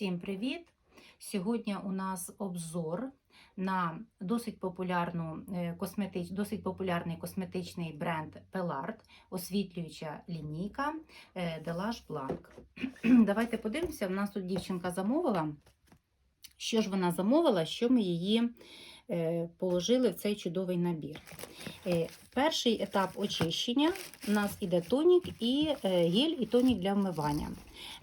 Всім привіт! Сьогодні у нас обзор на досить, популярну, е, косметич, досить популярний косметичний бренд Pelart, освітлююча лінійка е, Delage Blanc. Давайте подивимося, у нас тут дівчинка замовила. Що ж вона замовила, що ми її положили в цей чудовий набір. Е, Перший етап очищення у нас іде тонік і е, гель і тонік для вмивання.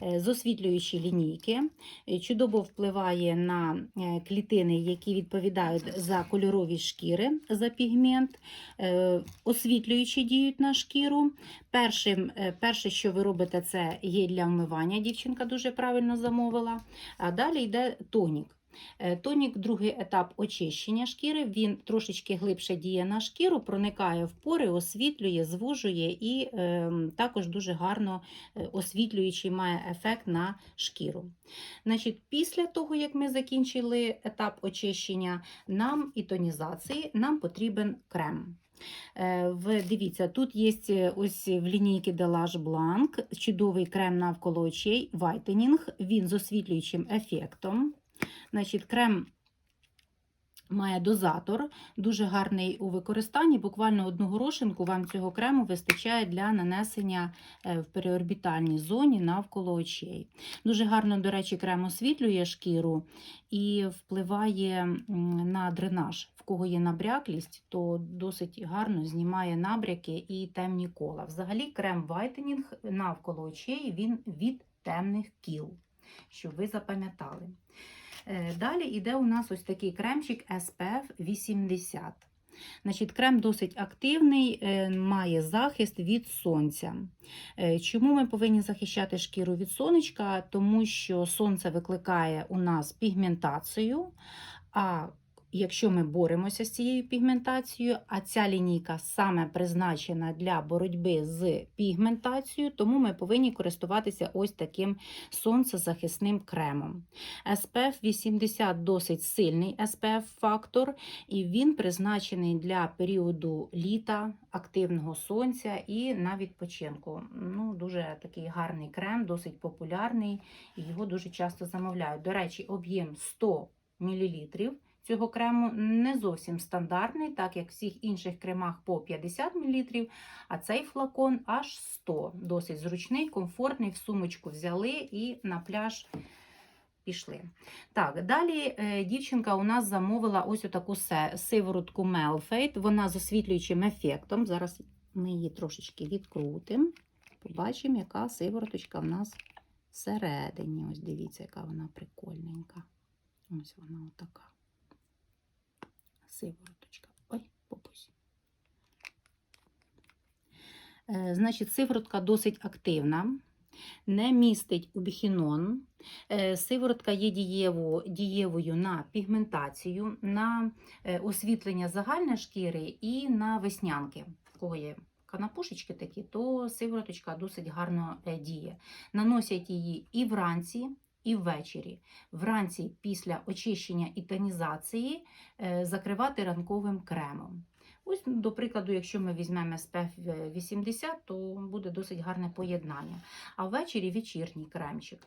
Е, З освітлюючі лінійки е, чудово впливає на е, клітини, які відповідають за кольорові шкіри, за пігмент, Е, освітлюючі діють на шкіру. Першим, е, перше, що ви робите, це гель для вмивання. Дівчинка дуже правильно замовила. А далі йде тонік. Е, Тонік, другий етап очищення шкіри, він трошечки глибше діє на шкіру, проникає в пори, освітлює, звужує і е, також дуже гарно е, освітлюючий має ефект на шкіру. Значить, після того, як ми закінчили етап очищення нам і тонізації, нам потрібен крем. Е, В, дивіться, тут є ось в лінійці Delage Blanc чудовий крем навколо очей Whitening, він з освітлюючим ефектом. Значить, крем має дозатор, дуже гарний у використанні. Буквально одну горошинку вам цього крему вистачає для нанесення е, в переорбітальній зоні навколо очей. Дуже гарно, до речі, крем освітлює шкіру і впливає на дренаж. В кого є набряклість, то досить гарно знімає набряки і темні кола. Взагалі, крем Whitening навколо очей він від темних кіл, щоб ви запам'ятали. Е, Далі йде у нас ось такий кремчик SPF 80. Значить, крем досить активний, е, має захист від сонця. Е, Чому ми повинні захищати шкіру від сонечка? Тому що сонце викликає у нас пігментацію. А якщо ми боремося з цією пігментацією, а ця лінійка саме призначена для боротьби з пігментацією, тому ми повинні користуватися ось таким сонцезахисним кремом. SPF 80 досить сильний SPF-фактор, і він призначений для періоду літа, активного сонця і на відпочинку. Ну, Дуже такий гарний крем, досить популярний, і його дуже часто замовляють. До речі, об'єм 100 мл. Цього крему не зовсім стандартний, так як в всіх інших кремах по 50 мл, а цей флакон аж 100. Досить зручний, комфортний, в сумочку взяли і на пляж пішли. Так, далі е, дівчинка у нас замовила ось таку сиворотку Melfate. Вона з освітлюючим ефектом. Зараз ми її трошечки відкрутимо. Побачимо, яка сивороточка в нас всередині. Ось дивіться, яка вона прикольненька. Ось вона отака. Сивороточка. Ой, попусь. Е, Значить, сиворотка досить активна, не містить убіхінон. Е, Сиворотка є дієву, дієвою на пігментацію, на е, освітлення загальної шкіри і на веснянки. В кого є канапушечки такі, то сивороточка досить гарно діє. Наносять її і вранці, і ввечері. Вранці після очищення і тонізації е, закривати ранковим кремом. Ось, до прикладу, якщо ми візьмемо SPF 80, то буде досить гарне поєднання. А ввечері вечірній кремчик.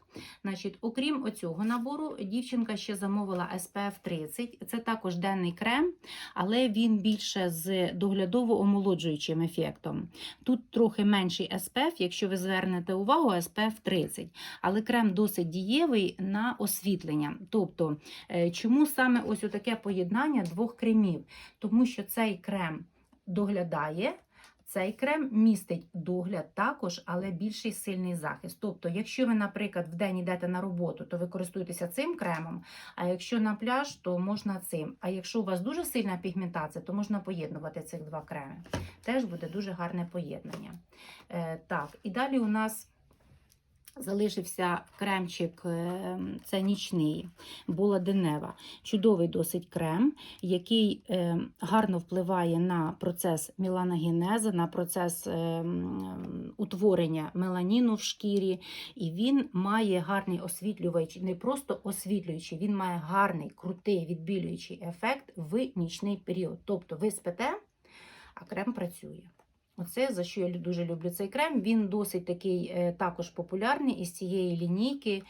Значить, окрім оцього набору, дівчинка ще замовила SPF 30. Це також денний крем, але він більше з доглядово-омолоджуючим ефектом. Тут трохи менший SPF, якщо ви звернете увагу, SPF 30. Але крем досить дієвий на освітлення. Тобто, е, чому саме ось таке поєднання двох кремів? Тому що цей крем доглядає. Цей крем містить догляд також, але більший сильний захист. Тобто, якщо ви, наприклад, в день йдете на роботу, то ви користуєтеся цим кремом, а якщо на пляж, то можна цим. А якщо у вас дуже сильна пігментація, то можна поєднувати цих два креми. Теж буде дуже гарне поєднання. Е, так, і далі у нас. Залишився кремчик, е, це нічний, була денева. Чудовий досить крем, який е, гарно впливає на процес меланогенезу, на процес е, утворення меланіну в шкірі. І він має гарний освітлюваючий, не просто освітлюючий, він має гарний, крутий відбілюючий ефект в нічний період. Тобто ви спите, а крем працює. Оце за що я дуже люблю цей крем. Він досить такий е, також популярний із цієї лінійки.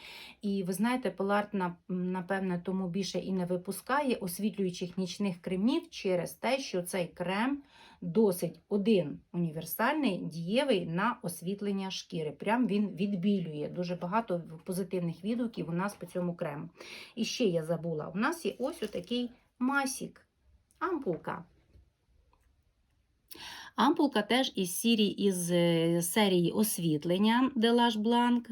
І ви знаєте, Пеларт, напевне, тому більше і не випускає освітлюючих нічних кремів через те, що цей крем досить один універсальний, дієвий на освітлення шкіри. Прям він відбілює. Дуже багато позитивних відгуків у нас по цьому крему. І ще я забула: у нас є ось отакий масік, ампулка. Ампулка теж із серії, із е, серії освітлення Delage Blanc.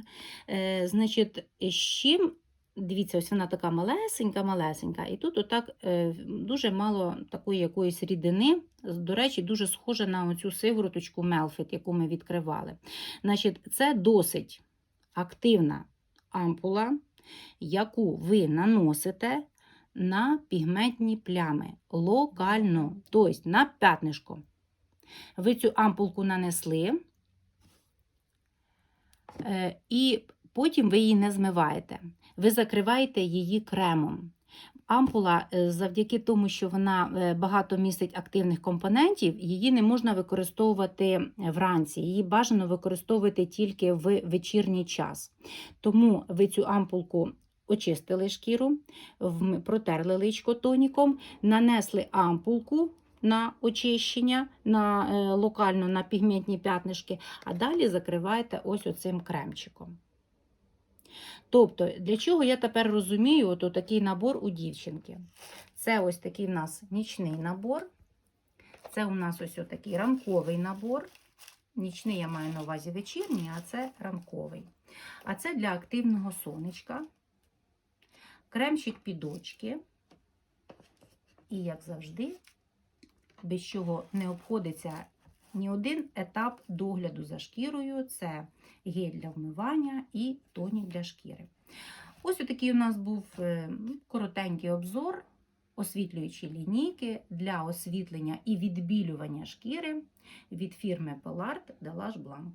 Е, значить, з чим, дивіться, ось вона така малесенька, малесенька, і тут отак е, дуже мало такої якоїсь рідини. До речі, дуже схожа на оцю сивороточку Мелфіт, яку ми відкривали. Значить, це досить активна ампула, яку ви наносите на пігментні плями локально, тобто на п'ятнишко. Ви цю ампулку нанесли, е, і потім ви її не змиваєте. Ви закриваєте її кремом. Ампула, е, завдяки тому, що вона е, багато містить активних компонентів, її не можна використовувати вранці. Її бажано використовувати тільки в вечірній час. Тому ви цю ампулку очистили шкіру, протерли личко тоніком, нанесли ампулку на очищення на, е, локально на пігментні п'ятнишки, а далі закриваєте ось оцим кремчиком. Тобто, для чого я тепер розумію от такий набор у дівчинки? Це ось такий у нас нічний набор. Це у нас ось такий ранковий набор. Нічний я маю на увазі вечірній, а це ранковий. А це для активного сонечка. Кремчик під очки. І, як завжди, без чого не обходиться ні один етап догляду за шкірою це гель для вмивання і тонік для шкіри. Ось такий у нас був е, коротенький обзор освітлюючі лінійки для освітлення і відбілювання шкіри від фірми Pelart Delage Blanc.